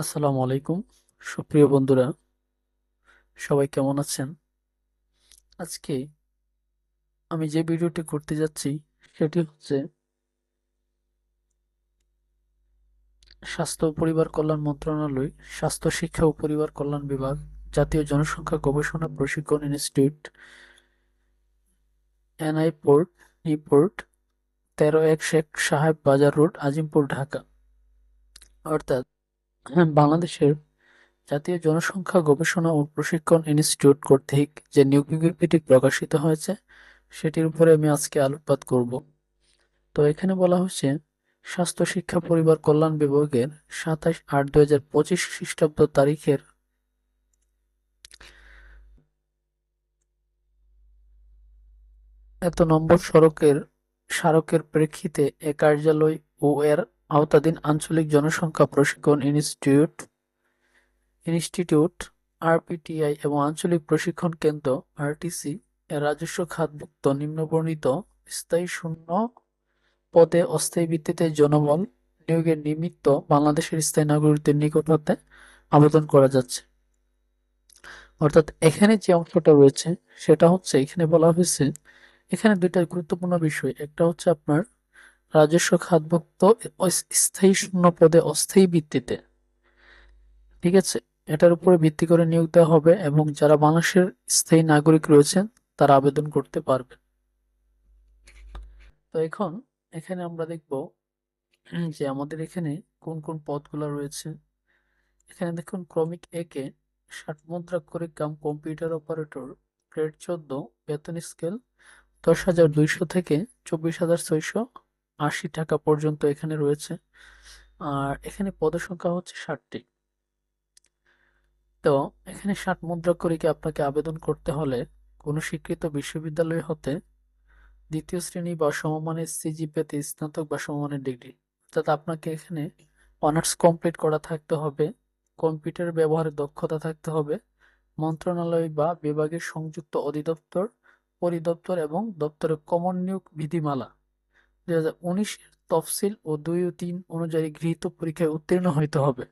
আসসালামু আলাইকুম। সুপ্রিয় বন্ধুরা, সবাই কেমন আছেন? আজকে আমি যে ভিডিওটি করতে যাচ্ছি, সেটি হচ্ছে স্বাস্থ্য পরিবার কল্যাণ মন্ত্রণালয়, স্বাস্থ্য শিক্ষা ও পরিবার কল্যাণ বিভাগ, জাতীয় জনসংখ্যা গবেষণা প্রশিক্ষণ ইনস্টিটিউট এনআই পোর্ট নিপোর্ট, তেরো এক শেখ সাহেব বাজার রোড, আজিমপুর, ঢাকা। অর্থাৎ বাংলাদেশের জাতীয় জনসংখ্যা গবেষণা ও প্রশিক্ষণ ইনস্টিটিউট কর্তৃক যে নিয়োগ প্রকাশিত হয়েছে, সেটির উপরে আমি আজকে আলোকপাত করব। তো এখানে বলা হচ্ছে স্বাস্থ্য শিক্ষা পরিবার কল্যাণ বিভাগের সাতাশ আট দুই হাজার পঁচিশ খ্রিস্টাব্দ তারিখের এত নম্বর সড়কের, স্মারকের প্রেক্ষিতে এ কার্যালয় ও এর আওতাধীন আঞ্চলিক জনসংখ্যা প্রশিক্ষণ ইনস্টিটিউট ইনস্টিটিউট, আরপিটিআই এবং আঞ্চলিক প্রশিক্ষণ কেন্দ্র, আরটিসি, এর রাজস্ব খাতভুক্ত নিম্নবর্ণিত স্থায়ী শূন্য পদে অস্থায়ী ভিত্তিতে জনবল নিয়োগের নিমিত্ত বাংলাদেশের স্থায়ী নাগরিকদের নিকট হতে আবেদন করা যাচ্ছে। অর্থাৎ এখানে যে অংশটা রয়েছে, সেটা হচ্ছে এখানে বলা হয়েছে, এখানে দুইটা গুরুত্বপূর্ণ বিষয়। একটা হচ্ছে আপনার রাজস্ব খাতভুক্ত স্থায়ী শূন্য পদে অস্থায়ী ভিত্তিতে। ঠিক আছে? এটার উপরে ভিত্তি করে নিয়োগ দেওয়া হবে এবং যারা বাংলাদেশের স্থায়ী নাগরিক রয়েছেন, তারা আবেদন করতে পারবে। তো এখন এখানে আমরা দেখব যে আমাদের এখানে কোন কোন পদগুলো রয়েছে। এখানে দেখুন, ক্রমিক একে ষাট মুদ্রাক্ষরিক কাম কম্পিউটার অপারেটর, গ্রেড চোদ্দ, বেতন স্কেল দশ হাজার দুইশো থেকে চব্বিশ হাজার ছয়শো আশি টাকা পর্যন্ত এখানে রয়েছে। আর এখানে পদসংখ্যা হচ্ছে ষাটটি। তো এখানে ষাট মুদ্রা মুদ্রাক্ষরিকে আপনাকে আবেদন করতে হলে কোনো স্বীকৃত বিশ্ববিদ্যালয় হতে দ্বিতীয় শ্রেণি বা সমমানের সিজিপিএতে স্নাতক বা সমমানের ডিগ্রি। অর্থাৎ আপনাকে এখানে অনার্স কমপ্লিট করা থাকতে হবে, কম্পিউটার ব্যবহারের দক্ষতা থাকতে হবে, মন্ত্রণালয় বা বিভাগের সংযুক্ত অধিদপ্তর, পরিদপ্তর এবং দপ্তরের কমন নিয়োগ বিধিমালা। হাজার তফসিল ও দুই ও তিন অনুযায়ী গৃহীত পরীক্ষায় উত্তীর্ণ হইতে হবে।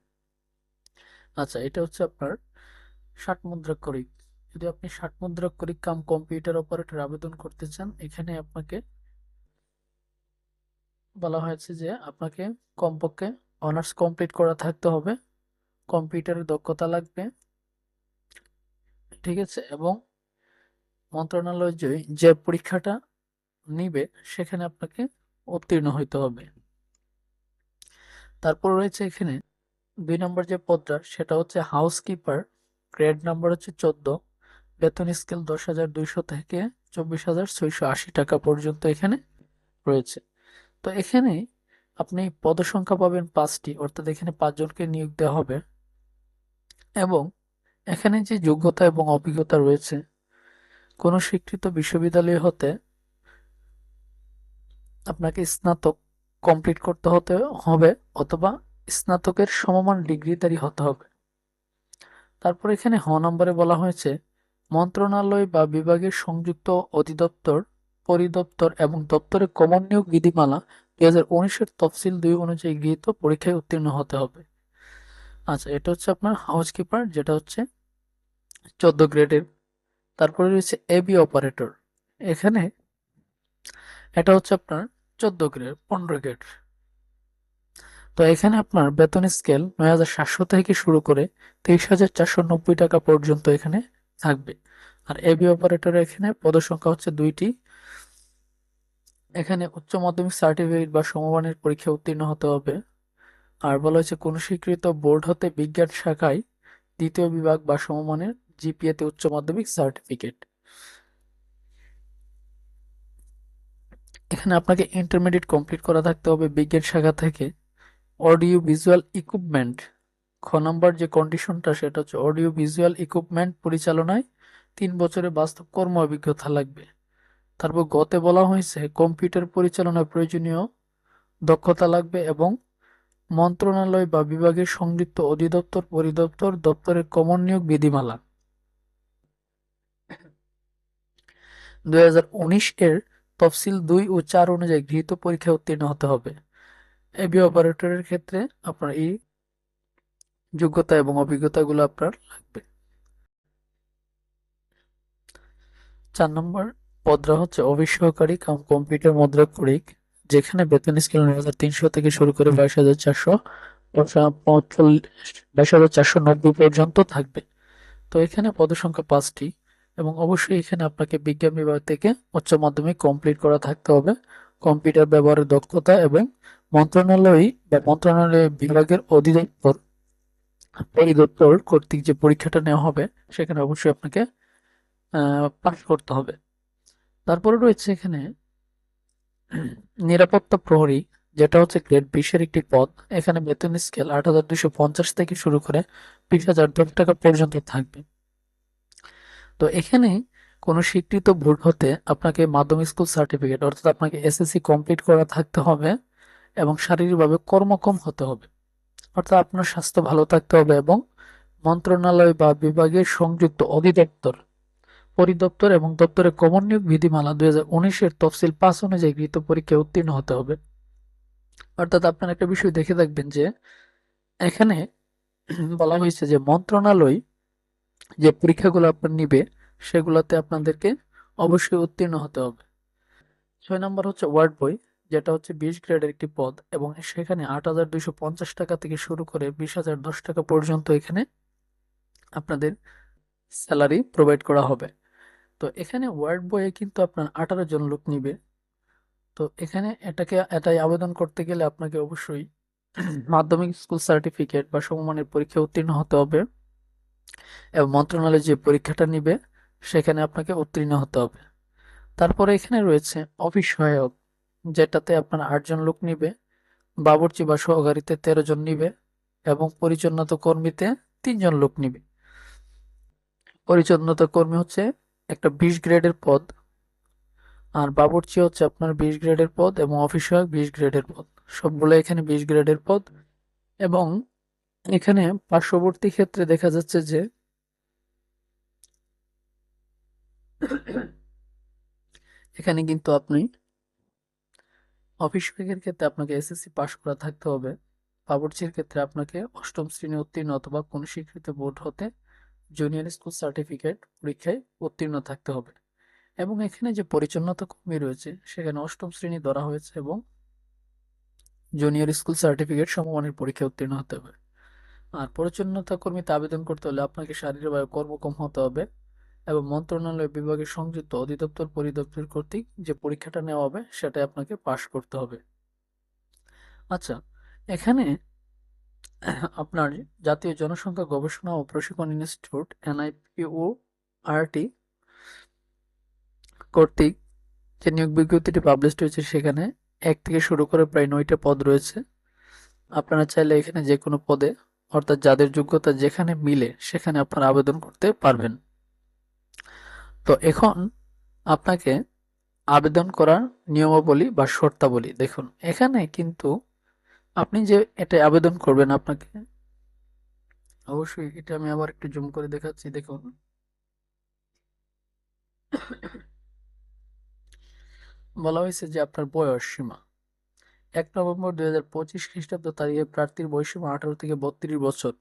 আচ্ছা এটা হচ্ছে আপনার ষাট মুদ্রাক্ষরিক যদি আপনি ষাট মুদ্রাক্ষরিক কাম কম্পিউটার অপারেটর আবেদন করতে চান, এখানে আপনাকে বলা হয়েছে যে আপনাকে কমপক্ষে অনার্স কমপ্লিট করা থাকতে হবে কম্পিউটারের দক্ষতা লাগবে, ঠিক আছে, এবং মন্ত্রণালয় যে পরীক্ষাটা নিবে, সেখানে আপনাকে উত্তীর্ণ হইতে হবে। তারপর রয়েছে এখানে দুই নম্বর যে পদটা, সেটা হচ্ছে হাউসকিপার গ্রেড নাম্বার হচ্ছে চোদ্দ, বেতন স্কেল দশ হাজার দুইশো থেকে চব্বিশ হাজার ছয়শো আশি টাকা পর্যন্ত এখানে রয়েছে। তো এখানে আপনি পদসংখ্যা পাবেন পাঁচটি, অর্থাৎ এখানে পাঁচজনকে নিয়োগ দেওয়া হবে। এবং এখানে যে যোগ্যতা এবং অভিজ্ঞতা রয়েছে, কোনো স্বীকৃত বিশ্ববিদ্যালয় হতে আপনাকে স্নাতক কমপ্লিট করতে হতে হবে অথবা স্নাতকের সমমান ডিগ্রিধারী হতে হবে। তারপর এখানে হ নম্বরে বলা হয়েছে, মন্ত্রণালয় বা বিভাগের সংযুক্ত অধিদপ্তর, পরিদপ্তর এবং দপ্তরের কমন নিয়োগ বিধিমালা দুই হাজার উনিশের তফসিল দুই অনুযায়ী গৃহীত পরীক্ষায় উত্তীর্ণ হতে হবে। আচ্ছা এটা হচ্ছে আপনার হাউসকিপার যেটা হচ্ছে চোদ্দ গ্রেডের। তারপরে রয়েছে এবি অপারেটর এখানে এটা হচ্ছে আপনার চোদ্দ গ্রেড, পনেরো গ্রেড। তো এখানে আপনার বেতন স্কেল নয় হাজার সাতশো থেকে শুরু করে তেইশ হাজার চারশো নব্বই টাকা পর্যন্ত এখানে থাকবে। আর এবি অপারেটর এখানে পদসংখ্যা হচ্ছে দুইটি। এখানে উচ্চ মাধ্যমিক সার্টিফিকেট বা সমমানের পরীক্ষা উত্তীর্ণ হতে হবে। আর বলা হয়েছে কোন স্বীকৃত বোর্ড হতে বিজ্ঞান শাখায় দ্বিতীয় বিভাগ বা সমমানের জিপিএতে উচ্চ মাধ্যমিক সার্টিফিকেট এখানে আপনাকে ইন্টারমিডিয়েট কমপ্লিট করা থাকতে হবে বিজ্ঞান শাখা থেকে। অডিও ভিজুয়াল ইকুইপমেন্ট খ নম্বর যে কন্ডিশনটা সেটা হচ্ছে অডিও ভিজুয়াল ইকুইপমেন্ট পরিচালনায় তিন বছরে বাস্তব কর্ম অভিজ্ঞতা লাগবে। তারপর গতে বলা হয়েছে কম্পিউটার পরিচালনায় প্রয়োজনীয় দক্ষতা লাগবে এবং মন্ত্রণালয় বা বিভাগের সংযুক্ত অধিদপ্তর, পরিদপ্তর, দপ্তরের কমন নিয়োগ বিধিমালা। দু হাজার উনিশ এর তফসিল দুই ও চার অনুযায়ী গৃহীত পরীক্ষায় উত্তীর্ণ হতে হবে। এবি অপারেটরের ক্ষেত্রে আপনার এই যোগ্যতা এবং অভিজ্ঞতাগুলো আপনার লাগবে। চার নম্বর, পদরা হচ্ছে অবিসহকারী কাম কম্পিউটার মুদ্রা করিক, যেখানে বেতন স্কেল নয় হাজার তিনশো থেকে শুরু করে বাইশ হাজার চারশো পঁয়তাল্লিশ বাইশ হাজার চারশো নব্বই পর্যন্ত থাকবে। তো এখানে পদসংখ্যা পাঁচটি। এবং অবশ্যই এখানে আপনাকে বিজ্ঞান বিভাগ থেকে উচ্চ মাধ্যমিক কমপ্লিট করা থাকতে হবে। কম্পিউটার ব্যবহারের দক্ষতা এবং মন্ত্রণালয় বা মন্ত্রণালয় বিভাগের অধিদপ্তর পরিদপ্তর কর্তৃক যে পরীক্ষাটা নেওয়া হবে, সেখানে অবশ্যই আপনাকে পাস করতে হবে। তারপরে রয়েছে এখানে নিরাপত্তা প্রহরী, যেটা হচ্ছে গ্রেড বিশের একটি পদ। এখানে বেতন স্কেল আট হাজার দুশো পঞ্চাশ থেকে শুরু করে বিশ হাজার দশ টাকা পর্যন্ত থাকবে। তো এখানে কোনো স্বীকৃত বোর্ড হতে আপনাকে মাধ্যমিক স্কুল সার্টিফিকেট অর্থাৎ আপনাকে এসএসসি কমপ্লিট করা থাকতে হবে এবং শারীরিকভাবে কর্মক্ষম হতে হবে। অর্থাৎ আপনার স্বাস্থ্য ভালো থাকতে হবে এবং মন্ত্রণালয় বা বিভাগের সংযুক্ত অধিদপ্তর, পরিদপ্তর এবং দপ্তরের কমন নিয়োগ বিধিমালা দুই হাজার উনিশের তফসিল পাস অনুযায়ী গৃহীত পরীক্ষায় উত্তীর্ণ হতে হবে। অর্থাৎ আপনার একটা বিষয় দেখে থাকবেন যে, এখানে বলা হয়েছে যে মন্ত্রণালয় যে পরীক্ষাগুলো আপনার নিবে, সেগুলোতে আপনাদেরকে অবশ্যই উত্তীর্ণ হতে হবে। ছয় নম্বর হচ্ছে ওয়ার্ড বই, যেটা হচ্ছে বিশ গ্রেডের একটি পদ এবং সেখানে আট হাজার দুইশো পঞ্চাশ টাকা থেকে শুরু করে বিশ হাজার দশ টাকা পর্যন্ত এখানে আপনাদের স্যালারি প্রোভাইড করা হবে। তো এখানে ওয়ার্ড বইয়ে কিন্তু আপনার আঠারো জন লোক নিবে। তো এখানে এটাকে, এটাই আবেদন করতে গেলে আপনাকে অবশ্যই মাধ্যমিক স্কুল সার্টিফিকেট বা সমমানের পরীক্ষা উত্তীর্ণ হতে হবে। এবং মন্ত্রণালয় যে পরীক্ষাটা নিবে, সেখানে আপনাকে উত্তীর্ণ হতে হবে। তারপরে এখানে রয়েছে অফিস সহায়ক যেটাতে আপনার আটজন লোক নিবে, বাবুর্চি বা সহকারীতে তেরো জন নিবে এবং পরিচ্ছন্নতা কর্মীতে তিনজন লোক নিবে। পরিচ্ছন্নতা কর্মী হচ্ছে একটা বিশ গ্রেডের পদ, আর বাবুর্চি হচ্ছে আপনার বিশ গ্রেডের পদ এবং অফিস সহায়ক বিশ গ্রেডের পদ। সবগুলো এখানে বিশ গ্রেডের পদ এবং এখানে পার্শ্ববর্তী ক্ষেত্রে দেখা যাচ্ছে যে এখানে কিন্তু আপনি অফিস বিভাগের ক্ষেত্রে আপনাকে এসএসসি পাশ করা থাকতে হবে। বাবুর্চির ক্ষেত্রে আপনাকে অষ্টম শ্রেণি উত্তীর্ণ অথবা কোনো স্বীকৃত বোর্ড হতে জুনিয়র স্কুল সার্টিফিকেট পরীক্ষায় উত্তীর্ণ থাকতে হবে। এবং এখানে যে পরিচ্ছন্নতা কর্মী রয়েছে, সেখানে অষ্টম শ্রেণি ধরা হয়েছে এবং জুনিয়র স্কুল সার্টিফিকেট সমমানের পরীক্ষায় উত্তীর্ণ হতে হবে। আর পরিচ্ছন্নতা কর্মীতে আবেদন করতে হলে আপনাকে শারীরিকভাবে কর্মক্ষম হতে হবে এবং মন্ত্রণালয় বিভাগের সংযুক্ত অধিদপ্তর পরিদপ্তর কর্তৃক যে পরীক্ষাটা নেওয়া হবে সেটাই আপনাকে পাশ করতে হবে। আচ্ছা এখানে আপনার জাতীয় জনসংখ্যা গবেষণা ও প্রশিক্ষণ ইনস্টিটিউট এনআইপিও আরটি কর্তৃক যে নিয়োগ বিজ্ঞপ্তিটি পাবলিশড হয়েছে সেখানে এক থেকে শুরু করে প্রায় নয়টা পদ রয়েছে। আপনারা চাইলে এখানে যে কোনো পদে অর্থাৎ যাদের যোগ্যতা যেখানে মিলে সেখানে আপনারা আবেদন করতে পারবেন। তো এখন আপনাকে আবেদন করার নিয়মাবলী বা শর্তাবলী দেখুন। এখানে কিন্তু আপনি যে এটা আবেদন করবেন আপনাকে, অবশ্যই এটা আমি আবার একটু জুম করে দেখাচ্ছি, দেখুন। বলা হয়েছে যে আপনার বয়স সীমা। এক নভেম্বর দুই হাজার পঁচিশ খ্রিস্টাব্দ তারিখে প্রার্থীর বয়সীমা আঠারো থেকে বত্রিশ বছর।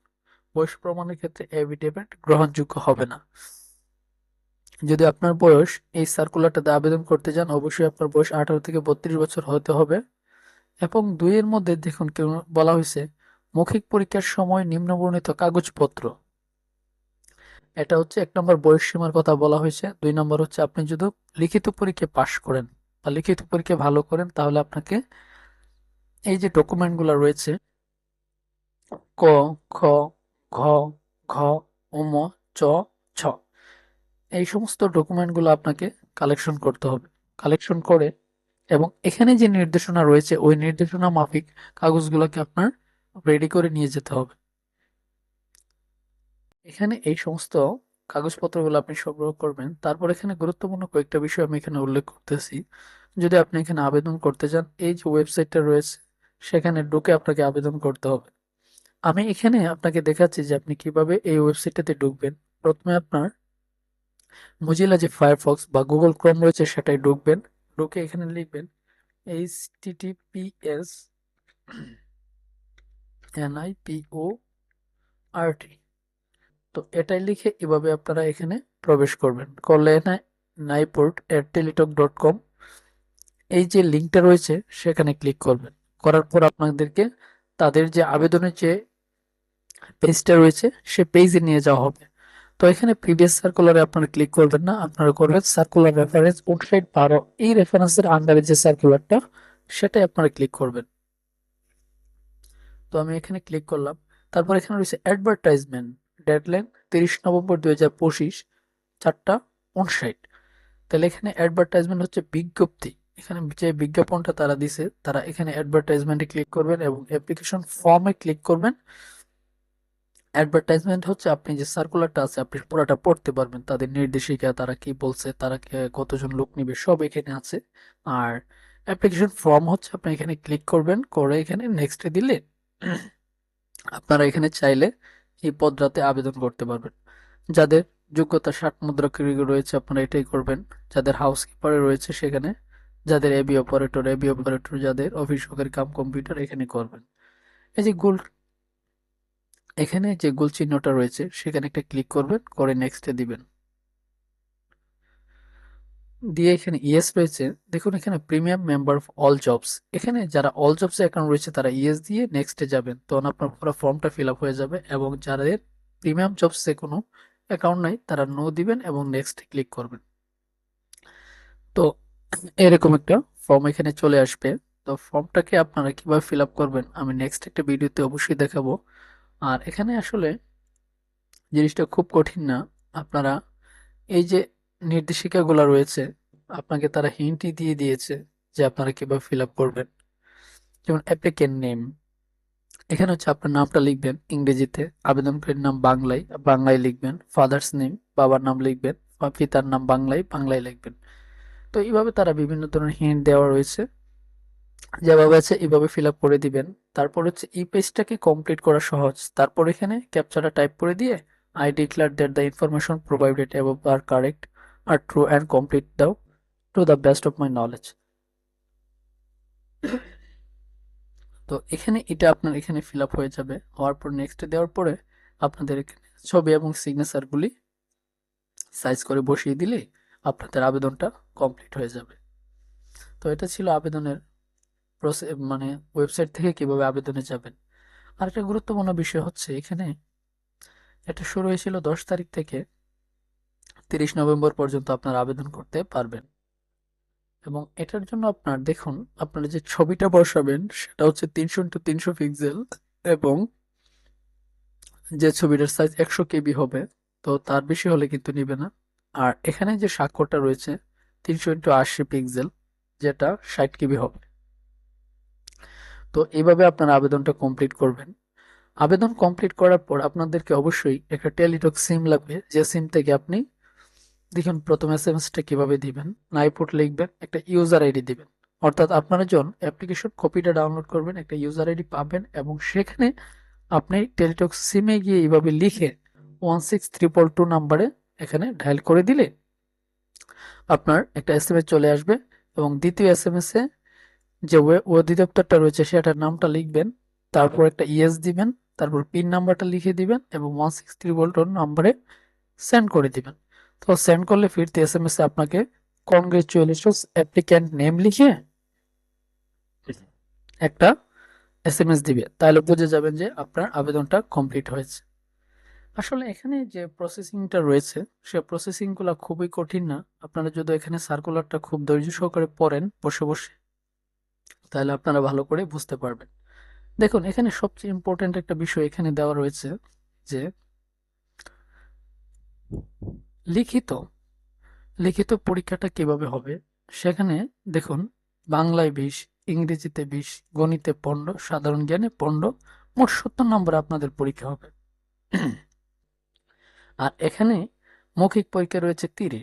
বয়স প্রমাণের ক্ষেত্রে এভিডেভিট গ্রহণযোগ্য হবে না। যদি আপনার বয়স এই সার্কুলারটাতে আবেদন করতে যান অবশ্যই আপনার বয়স আঠারো থেকে বত্রিশ বছর হতে হবে। এবং দুইয়ের মধ্যে দেখুন কেউ বলা হয়েছে, মৌখিক পরীক্ষার সময় নিম্নবর্ণিত কাগজপত্র। এটা হচ্ছে এক নম্বর বয়স সীমার কথা বলা হয়েছে। দুই নম্বর হচ্ছে আপনি যদি লিখিত পরীক্ষা পাশ করেন, বা লিখিত পরীক্ষা ভালো করেন, তাহলে আপনাকে এই যে ডকুমেন্টগুলো রয়েছে, ক, খ, ঘ ঘ, উম, চ, ছ, এই সমস্ত ডকুমেন্টগুলো আপনাকে কালেকশন করতে হবে। কালেকশন করে এবং এখানে যে নির্দেশনা রয়েছে, ওই নির্দেশনা মাফিক কাগজগুলোকে আপনার রেডি করে নিয়ে যেতে হবে। এখানে এই সমস্ত কাগজপত্রগুলো আপনি সংগ্রহ করবেন। তারপর এখানে গুরুত্বপূর্ণ কয়েকটা বিষয় আমি এখানে উল্লেখ করতেছি। যদি আপনি এখানে আবেদন করতে চান, এই যে ওয়েবসাইটটা রয়েছে সেখানে ঢুকে আপনাকে আবেদন করতে হবে। আমি এখানে আপনাকে দেখাচ্ছি যে আপনি কীভাবে এই ওয়েবসাইটটাতে ঢুকবেন। প্রথমে আপনার মজিলা যে ফায়ারফক্স বা গুগল ক্রোম রয়েছে সেটাই ঢুকবেন। ঢুকে এখানে লিখবেন এইচ টিটিপিএস এনআইপিও আরটি তো এটাই লিখে এভাবে আপনারা এখানে প্রবেশ করবেন। করলে এখানে নাইপোর্ট এট টেলিটক ডট কম এই যে লিঙ্কটা রয়েছে সেখানে ক্লিক করবেন। করার পর আপনাদেরকে তাদের যে আবেদনের যে পেজটা রয়েছে, সে পেজে নিয়ে যাওয়া হবে। তো এখানে প্রিভিয়াস সার্কুলারে আপনারা ক্লিক করবেন না, আপনারা করবেন সার্কুলার রেফারেন্স ওয়েবসাইট বারো এই রেফারেন্সের আন্ডারে যে সার্কুলারটা সেটাই আপনারা ক্লিক করবেন। তো আমি এখানে ক্লিক করলাম। তারপর এখানে রয়েছে অ্যাডভার্টাইজমেন্ট ডেডলাইন তিরিশ নভেম্বর দুই হাজার পঁচিশ, চারটা উনষাট তাহলে এখানে অ্যাডভার্টাইজমেন্ট হচ্ছে বিজ্ঞপ্তি। এখানে যে বিজ্ঞাপনটা তারা দিছে, তারা এখানে অ্যাডভার্টাইজমেন্টে ক্লিক করবেন এবং অ্যাপ্লিকেশন ফর্মে ক্লিক করবেন। অ্যাডভার্টাইজমেন্ট হচ্ছে আপনি যে সার্কুলারটা আছে, আপনি পুরোটা পড়তে পারবেন। তাদের নির্দেশিকা, তারা কি বলছে, তারা কতজন লোক নিবে, সব এখানে আছে। আর অ্যাপ্লিকেশন ফর্ম হচ্ছে, আপনি এখানে ক্লিক করবেন, করে এখানে নেক্সটে দিলে আপনারা এখানে চাইলে এই পদটাতে আবেদন করতে পারবেন। যাদের যোগ্যতা ষাট মুদ্রা রয়েছে, আপনারা এটাই করবেন। যাদের হাউস কিপারে রয়েছে সেখানে যাদের এবি অপারেটর এবি অপারেটর যাদের অফিস সহকারী কাম কম্পিউটার এখানে করবেন। এই যে গোল, এখানে যে গোল চিহ্নটা রয়েছে, সেখানে একটা ক্লিক করবেন, করে নেক্সটে দিবেন। দিয়ে এখানে ইয়েস রয়েছে। দেখুন এখানে premium member of all jobs এখানে যারা অল জবস অ্যাকাউন্ট রয়েছে, তারা ইয়েস দিয়ে নেক্সটে যাবেন। তখন আপনার পুরো ফর্মটা ফিল আপ হয়ে যাবে এবং যাদের প্রিমিয়াম জবসে কোনো অ্যাকাউন্ট নাই, তারা নো দিবেন এবং নেক্সটে ক্লিক করবেন। তো এরকম একটা ফর্ম এখানে চলে আসবে। তো ফর্মটাকে আপনারা কীভাবে ফিল আপ করবেন, আমি নেক্সট একটা ভিডিওতে অবশ্যই দেখাবো। আর এখানে আসলে জিনিসটা খুব কঠিন না। আপনারা এই যে নির্দেশিকাগুলো রয়েছে, আপনাকে তারা হিন্টই দিয়ে দিয়েছে যে আপনারা কীভাবে ফিল আপ করবেন। যেমন অ্যাপ্লিকেন্ট নেম এখানে হচ্ছে আপনার নামটা লিখবেন ইংরেজিতে। আবেদনকারীর নাম বাংলায় বাংলায় লিখবেন। ফাদার্স নেম বাবার নাম লিখবেন। বা পিতার নাম বাংলায় বাংলায় লিখবেন। তো এইভাবে তারা বিভিন্ন ধরনের হিন্ট দেওয়া রয়েছে। যেভাবে আছে, এইভাবে ফিল আপ করে দিবেন। তারপর হচ্ছে, এই পেজটাকে কমপ্লিট করা সহজ। তারপর এখানে ক্যাপচারটা টাইপ করে দিয়ে I declare that the information provided above are correct are true and complete দাও to the best of my knowledge তো এখানে এটা আপনার এখানে ফিল আপ হয়ে যাবে। হওয়ার পর নেক্সটে দেওয়ার পরে আপনাদের ছবি এবং সিগনেচারগুলি সাইজ করে বসিয়ে দিলে আপনাদের আবেদনটা কমপ্লিট হয়ে যাবে। তো এটা ছিল আবেদনের প্রসে মানে ওয়েবসাইট থেকে কীভাবে আবেদনে যাবেন। আর একটা গুরুত্বপূর্ণ বিষয় হচ্ছে এখানে এটা শুরু হয়েছিল দশ তারিখ থেকে তিরিশ নভেম্বর পর্যন্ত আপনার আবেদন করতে পারবেন। এবং এটার জন্য আপনার, দেখুন, আপনার যে ছবিটা বসাবেন সেটা হচ্ছে তিনশো ইন্টু তিনশো পিক্সেল এবং যে ছবিটার সাইজ একশো কেবি হবে, তো তার বেশি হলে কিন্তু নিবে না। আর এখানে যে স্বাক্ষরটা রয়েছে, তিনশো ইন্টু আশি পিক্সেল যেটা ষাট কেবি হবে। তো এইভাবে আপনার আবেদনটা কমপ্লিট করবেন। আবেদন কমপ্লিট করার পর আপনাদেরকে অবশ্যই একটা টেলিটক সিম লাগবে। যে সিম থেকে আপনি দেখুন, প্রথম এস এম এসটা কীভাবে দিবেন নাইপুট লিখবেন, একটা ইউজার আইডি দিবেন। অর্থাৎ আপনারা যখন অ্যাপ্লিকেশন কপিটা ডাউনলোড করবেন, একটা ইউজার আইডি পাবেন এবং সেখানে আপনি টেলিটক সিমে গিয়ে এইভাবে লিখে ওয়ান সিক্স ট্রিপল টু নাম্বারে এখানে ডায়াল করে দিলে আপনার একটা এস চলে আসবে এবং দ্বিতীয় এস এম এস যে অধিদপ্তরটা রয়েছে সেটার নামটা লিখবেন, তারপর একটা ইএস দিবেন, তারপর পিন নাম্বারটা লিখে দিবেন এবং ওয়ান সিক্স ট্রিপল টু নাম্বারে সেন্ড করে দিবেন। তো সেন্ড করলে ফিরতে এস এম এস আপনাকে কংগ্রেচুলেশনস অ্যাপ্লিক্যান্ট নেম লিখে একটা এস এম এস দিবে। তাহলে বুঝে যাবেন যে আপনার আবেদনটা কমপ্লিট হয়েছে। আসলে এখানে যে প্রসেসিংটা রয়েছে, সে প্রসেসিংগুলো খুবই কঠিন না। আপনারা যদি এখানে সার্কুলারটা খুব ধৈর্য সহকারে পড়েন বসে বসে, তাহলে আপনারা ভালো করে বুঝতে পারবেন। দেখুন, এখানে সবচেয়ে ইম্পর্ট্যান্ট একটা বিষয় এখানে দেওয়া রয়েছে যে, লিখিত লিখিত পরীক্ষাটা কীভাবে হবে? সেখানে দেখুন, বাংলায় বিশ, ইংরেজিতে বিশ, গণিতে পনেরো, সাধারণ জ্ঞানে পনেরো, মোট সত্তর নম্বর আপনাদের পরীক্ষা হবে। আর এখানে মৌখিক পরীক্ষা রয়েছে তিরিশ।